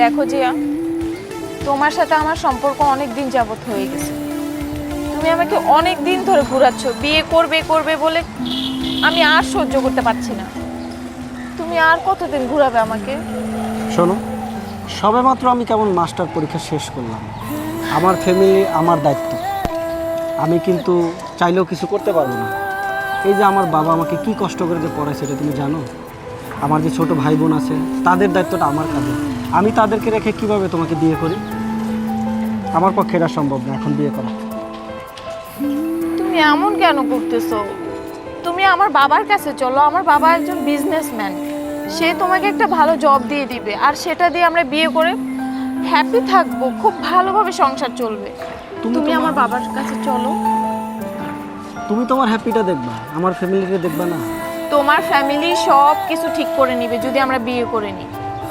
দেখো জিয়া, তোমার সাথে আমার সম্পর্ক অনেক দিন যাবত হয়ে গেছে। তুমি আমাকে অনেক দিন ধরে ঘুরাচ্ছ, বিয়ে করবে করবে বলে আমি আর সহ্য করতে পারছি না। তুমি আর কতদিন ঘুরাবে আমাকে? শোনো, সবেমাত্র আমি কেমন মাস্টার পরীক্ষা শেষ করলাম। আমার ফ্যামিলি আমার দায়িত্ব। আমি কিন্তু চাইলেও কিছু করতে পারব না। এই যে আমার বাবা আমাকে কি কষ্ট করে যে পড়ায় সেটা তুমি জানো? আমার যে ছোট ভাই বোন আছে তাদের দায়িত্বটা আমার কাছে আমি তাদেরকে রেখে কীভাবে তোমাকে বিয়ে করি? আমার পক্ষে এটা সম্ভব না এখন বিয়ে করা। তুমি এমন কেন করতেছো? তুমি আমার বাবার কাছে চলো আমার বাবা একজন বিজনেসম্যান সে তোমাকে একটা ভালো জব দিয়ে দিবে আর সেটা দিয়ে আমরা বিয়ে করে হ্যাপি থাকব খুব ভালোভাবে সংসার চলবে। তুমি তুমি আমার বাবার কাছে চলো। তুমি তোমার হ্যাপিটা দেখবা আমার ফ্যামিলিকে দেখবা না? তোমার ফ্যামিলি সব কিছু ঠিক করে নিবে যদি আমরা বিয়ে করে নিই।